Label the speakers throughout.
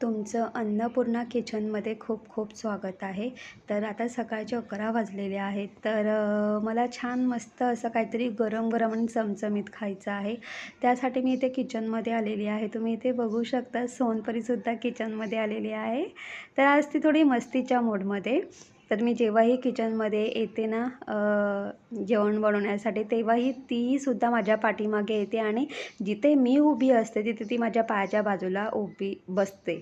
Speaker 1: तुमचं अन्नपूर्णा किचनमध्ये खूप खूप स्वागत आहे. तर आता सकाळचे अकरा वाजलेले आहेत. तर मला छान मस्त असं काहीतरी गरम गरम आणि चमचमीत खायचं आहे. त्यासाठी मी इथे किचनमध्ये आलेली आहे. तुम्ही इथे बघू शकता सोनपरीसुद्धा किचनमध्ये आलेली आहे. तर आज ती थोडी मस्तीच्या मूडमध्ये तर मी जेव्हाही किचनमध्ये येते ना जेवण बनवण्यासाठी तेव्हाही तीसुद्धा माझ्या पाठीमागे येते आणि जिथे मी उभी असते तिथे ती माझ्या पायाच्या बाजूला उभी बसते.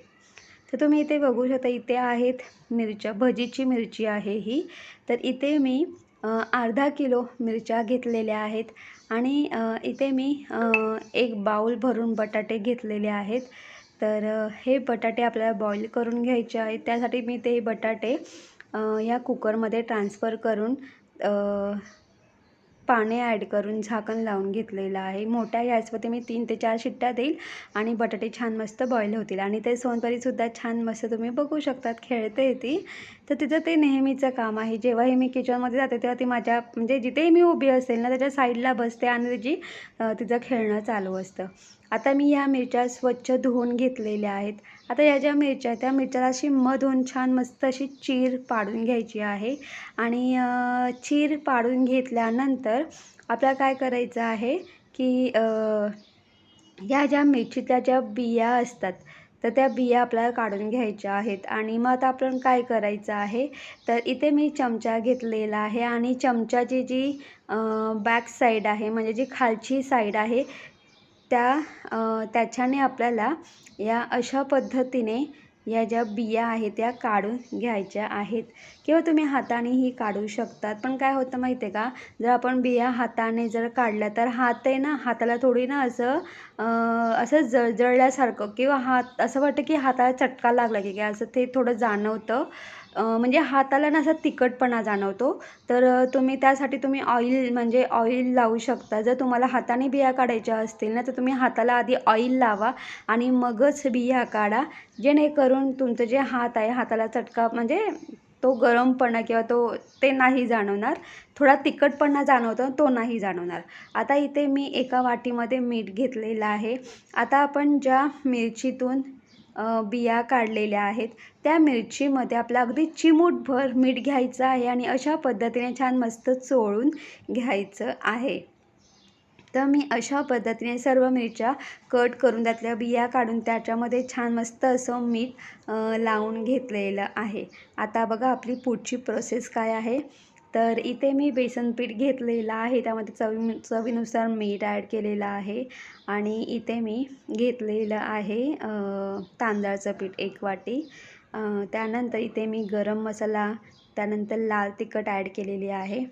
Speaker 1: तर तुम्ही इथे बघू शकता इथे आहेत मिरच्या भजीची मिरची आहे ही. तर इथे मी अर्धा किलो मिरच्या घेतलेल्या आहेत आणि इथे मी एक बाऊल भरून बटाटे घेतलेले आहेत. तर हे बटाटे आपल्याला बॉईल करून घ्यायचे आहेत. त्यासाठी मी ते बटाटे ह्या कुकरमध्ये ट्रान्स्फर करून पाणी ॲड करून झाकण लावून घेतलेलं आहे. मोठ्या गॅसवरती मी तीन ते चार शिट्ट्या देईल आणि बटाटे छान मस्त बॉईल होतील. आणि ते सोनपरीसुद्धा छान मस्त तुम्ही बघू शकतात खेळते ती तर तिचं ते नेहमीचं काम आहे. जेव्हाही मी किचनमध्ये जाते तेव्हा ती माझ्या म्हणजे जिथेही मी उभी असेल ना त्याच्या साईडला बसते आणि तिची तिचं खेळणं चालू असतं. आता मी ह्या मिरच्या स्वच्छ धुवून घेतलेल्या आहेत. आता या ज्या मिरच्या आहेत त्या मिरच्याला अशी मधून छान मस्त अशी चीर पाडून घ्यायची आहे. आणि चीर पाडून घेतल्यानंतर आपल्याला काय करायचं आहे की ह्या ज्या मिरचीतल्या ज्या बिया असतात तर त्या बिया आपल्याला काढून घ्यायच्या आहेत. आणि मग आता आपण काय करायचं आहे तर इथे मी चमचा घेतलेला आहे. आणि चमचाची जी बॅक साईड आहे म्हणजे जी खालची साईड आहे त्या त्याच्याने आपल्याला या अशा पद्धतीने या ज्या बिया आहेत त्या काढून घ्यायच्या आहेत. किंवा तुम्ही हातानेही काढू शकतात. पण काय होतं माहिती आहे का? जर आपण बिया हाताने जर काढल्या तर हात आहे ना हाताला थोडी ना असं असं जळजळल्यासारखं किंवा हात असं वाटतं की हाताला चटका लागला की काय? असं ते थोडं जाणवतं. म्हणजे हाताला ना असा तिखटपणा जाणवतो. तर तुम्ही त्यासाठी तुम्ही ऑइल म्हणजे ऑइल लावू शकता. जर तुम्हाला हाताने बिया काढायच्या असतील ना तर तुम्ही हाताला आधी ऑइल लावा आणि मगच बिया काढा. जेणेकरून तुमचं जे हात आहे हाताला चटका म्हणजे तो गरमपणा किंवा तो ते नाही जाणवणार. थोडा तिखटपणा जाणवतो तो नाही जाणवणार. आता इथे मी एका वाटीमध्ये मीठ घेतलेलं आहे. आता आपण ज्या मिरचीतून बिया काढलेल्या आहेत. त्या मिरचीमध्ये आपला अगदी चिमूटभर मीठ घ्यायचं आहे आणि अशा पद्धतीने छान मस्त चोळून घ्यायचं आहे. तर मी अशा पद्धतीने सर्व मिरच्या कट करून त्यातल्या बिया काढून त्याच्यामध्ये छान मस्त असं मीठ लावून घेतलेलं आहे. आता बघा आपली पुढची प्रोसेस काय आहे. तर इथे मी बेसन पीठ घेतलेलं आहे. त्यामध्ये चवी चवीनुसार मीठ ॲड केलेलं आहे. आणि इथे मी घेतलेलं आहे तांदळाचं पीठ एक वाटी. त्यानंतर इथे मी गरम मसाला त्यानंतर लाल तिखट ॲड केलेली आहे.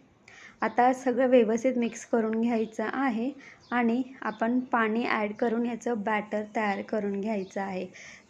Speaker 1: आता सगळं व्यवस्थित मिक्स करून घ्यायचं आहे आणि आपण पाणी ॲड करून याचं बॅटर तयार करून घ्यायचं आहे.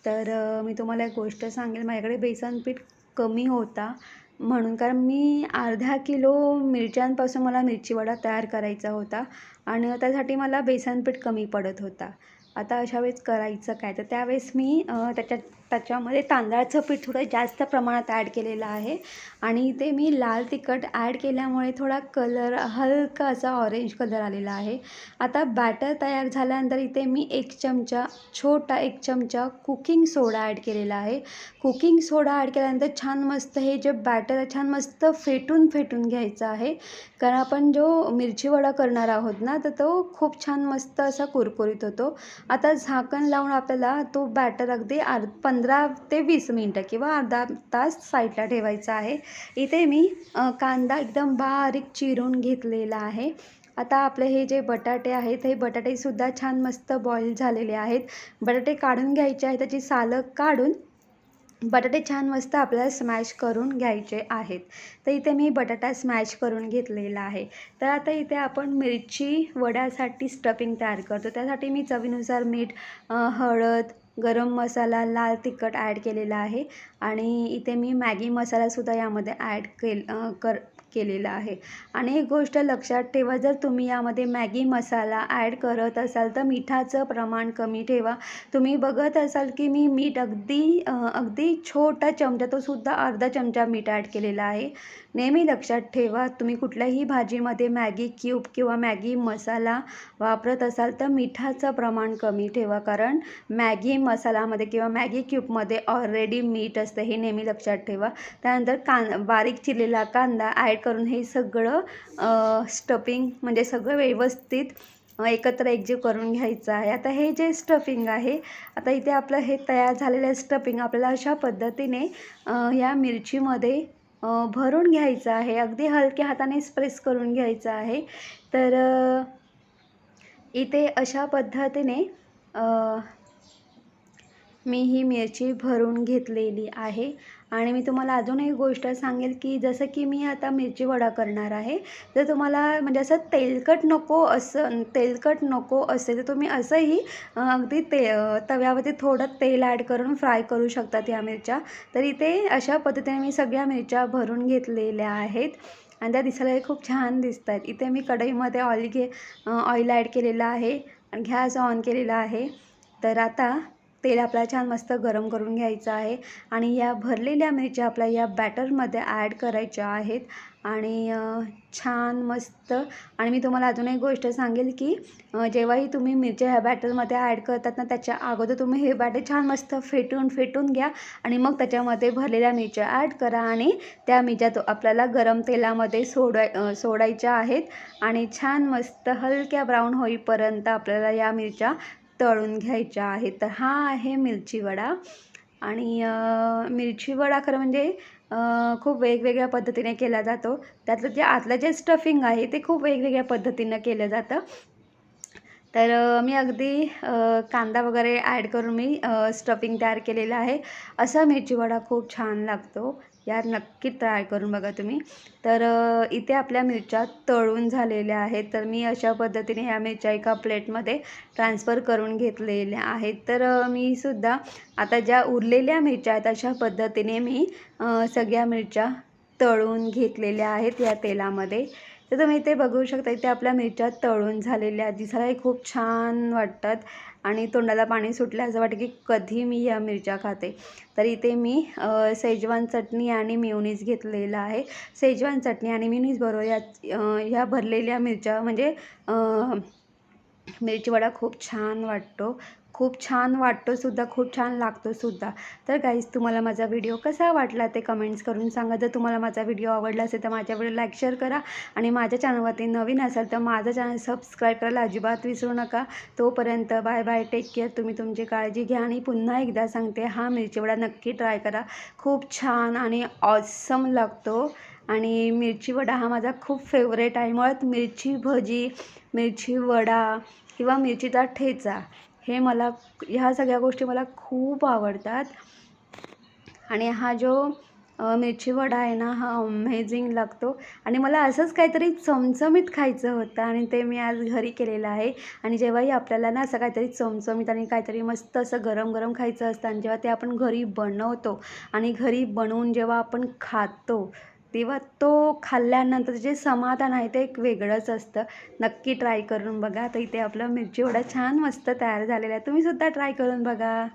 Speaker 1: तर मी तुम्हाला एक गोष्ट सांगेल. माझ्याकडे बेसन पीठ कमी होता. म्हणून कारण मी अर्धा किलो मिरच्यांपासून मला मिरची वडा तयार करायचा होता आणि त्यासाठी मला बेसन पीठ कमी पडत होता. आता अशा वेळेस करायचं काय? तर त्यावेळेस मी त्याच्या त्याच्यात त्याच्यामध्ये तांदळाचं पीठ थोडं जास्त प्रमाणात ॲड केलेलं आहे. आणि ते मी लाल तिखट ॲड केल्यामुळे थोडा कलर हलका असा ऑरेंज कलर आलेला आहे. आता बॅटर तयार झाल्यानंतर इथे मी एक चमचा छोटा एक चमचा कुकिंग सोडा ॲड केलेला आहे. कुकिंग सोडा ॲड केल्यानंतर छान मस्त हे जे बॅटर आहे छान मस्त फेटून फेटून घ्यायचं आहे. कारण आपण जो मिरची वडा करणार आहोत ना तर तो खूप छान मस्त असा कुरकुरीत होतो. आता झाकण लावून आपल्याला तो बॅटर अगदी अर् पंधरा ते वीस मिनटं किंवा अर्धा तास साईडला ठेवायचा आहे. इथे मी कांदा एकदम बारीक चिरून घेतलेला आहे. आता आपले हे जे बटाटे आहेत हे बटाटेसुद्धा छान मस्त बॉईल झालेले आहेत. बटाटे काढून घ्यायचे आहे त्याची सालं काढून बटाटे छान मस्त आपल्याला स्मॅश करून घ्यायचे आहेत. तर इथे मी बटाटा स्मॅश करून घेतलेला आहे. तर आता इथे आपण मिरची वड्यासाठी स्टफिंग तयार करतो. त्यासाठी मी चवीनुसार मीठ हळद गरम मसाला लाल तिखट ॲड केलेला आहे. आणि इथे मी मॅगी मसालासुद्धा यामध्ये ॲड केल कर केलेला आहे. आणि एक गोष्ट लक्षात ठेवा जर तुम्ही यामध्ये मॅगी मसाला ॲड करत असाल तर मिठाचं प्रमाण कमी ठेवा. तुम्ही बघत असाल की मी मीठ अगदी अगदी छोटा चमचा तो सुद्धा अर्धा चमचा मीठ ॲड केलेला आहे. नेहमी लक्षात ठेवा तुम्ही कुठल्याही भाजीमध्ये मॅगी क्यूब किंवा मॅगी मसाला वापरत असाल तर मिठाचं प्रमाण कमी ठेवा. कारण मॅगी मसालामध्ये किंवा मॅगी क्यूबमध्ये ऑलरेडी मीठ असतं हे नेहमी लक्षात ठेवा. त्यानंतर कां बारीक चिरलेला कांदा ॲड करून हे सगळं स्टफिंग म्हणजे सगळं व्यवस्थित एकत्र एकजीव करून घ्यायचं आहे. आता हे जे स्टफिंग आहे आता इथे आपलं हे तयार झालेलं स्टफिंग आपल्याला अशा पद्धतीने या मिरचीमध्ये भरून घ्यायचं आहे. अगदी हलक्या हाताने प्रेस करून घ्यायचं आहे. तर इथे अशा पद्धतीने मी ही मिरची भरून घेतलेली आहे. आणि मी तुम्हाला अजून एक गोष्ट सांगेल की जसं की मी आता मिरची वडा करणार आहे जर तुम्हाला म्हणजे असं तेलकट नको असं तेलकट नको असेल तर तुम्ही असंही अगदी ते तव्यावरती थोडं तेल ॲड करून फ्राय करू शकतात ह्या मिरच्या. तर इथे अशा पद्धतीने मी सगळ्या मिरच्या भरून घेतलेल्या आहेत आणि त्या दिसायलाही खूप छान दिसत आहेत इथे मी कढईमध्ये ऑइल घे ऑइल ॲड केलेलं आहे आणि गॅस ऑन केलेला आहे. तर आता तेल आपल्याला छान मस्त गरम करून घ्यायचं आहे. आणि या भरलेल्या मिरच्या आपल्या या बॅटरमध्ये ॲड करायच्या आहेत. आणि छान मस्त. आणि मी तुम्हाला अजून एक गोष्ट सांगेल की जेव्हाही तुम्ही मिरच्या ह्या बॅटरमध्ये ॲड करतात ना त्याच्या अगोदर तुम्ही हे बॅटर छान मस्त फेटून फेटून घ्या. आणि मग त्याच्यामध्ये भरलेल्या मिरच्या ॲड करा. आणि त्या मिरच्या तो आपल्याला गरम तेलामध्ये सोडाय सोडायच्या आहेत. आणि छान मस्त हलक्या ब्राऊन होईपर्यंत आपल्याला या मिरच्या तळून घ्यायच्या आहेत. तर हा आहे मिरची वडा. आणि मिरची वडा खरं म्हणजे खूप वेगवेगळ्या पद्धतीने केला जातो. त्यातलं जे आतलं जे स्टफिंग आहे ते खूप वेगवेगळ्या पद्धतीनं केलं जातं. तर मी अगदी कांदा वगैरे ॲड करून मी स्टफिंग तयार केलेलं आहे. असा मिरची वडा खूप छान लागतो. या नक्की ट्राय करून बघा तुम्ही. तर इथे आपल्या मिरच्या तळून झालेल्या आहेत. तर मी अशा पद्धतीने ह्या मिरच्या एका प्लेटमध्ये ट्रान्सफर करून घेतलेल्या आहेत. तर मी सुद्धा आता ज्या उरलेल्या मिरच्या आहेत अशा पद्धतीने मी सगळ्या मिरच्या तळून घेतलेल्या आहेत या तेलामध्ये. तर तुम्ही इथे बघू शकता इथे आपल्या मिरच्या तळून झालेल्या दिसायलाही खूप छान वाटतात आणि तोंडाला पाणी सुटलं असं वाटतं की कधी मी या मिरच्या खाते. तर इथे मी सेजवान चटणी आणि मिओनीज घेतलेला आहे. सेजवान चटणी आणि मिओनीज बरोबर या ह्या भरलेल्या मिरच्या म्हणजे मिरची वडा खूप छान वाटतो. खूप छान वाटतोसुद्धा खूप छान लागतोसुद्धा तर गाईज तुम्हाला माझा व्हिडिओ कसा वाटला ते कमेंट्स करून सांगा. जर तुम्हाला माझा व्हिडिओ आवडला असेल तर माझ्या व्हिडिओ लाईक शेअर करा. आणि माझ्या चॅनलवरती नवीन असाल तर माझं चॅनल सबस्क्राईब करायला अजिबात विसरू नका. तोपर्यंत बाय बाय टेक केअर तुम्ही तुमची काळजी घ्या आणि पुन्हा एकदा सांगते हा मिरची वडा नक्की ट्राय करा. खूप छान आणि ऑसम लागतो. आणि मिरची वडा हा माझा खूप फेवरेट आहे. मुळात मिरची भजी मिरची वडा किंवा मिरचीचा ठेचा हे मला ह्या सगळ्या गोष्टी मला खूप आवडतात. आणि हा जो मिरची वडा आहे ना हा अमेझिंग लागतो. आणि मला असंच काहीतरी चमचमीत खायचं होतं आणि ते मी आज घरी केलेलं आहे. आणि जेव्हाही आपल्याला ना असं काहीतरी चमचमीत आणि काहीतरी मस्त असं गरम गरम खायचं असतं आणि जेव्हा ते आपण घरी बनवतो आणि घरी बनवून जेव्हा आपण खातो तेव्हा तो खाल्ल्यानंतर जे समाधान आहे ते एक वेगळंच असतं. नक्की ट्राय करून बघा. तर इथे आपलं मिरची वडा छान मस्त तयार झालेला आहे. तुम्हीसुद्धा ट्राय करून बघा.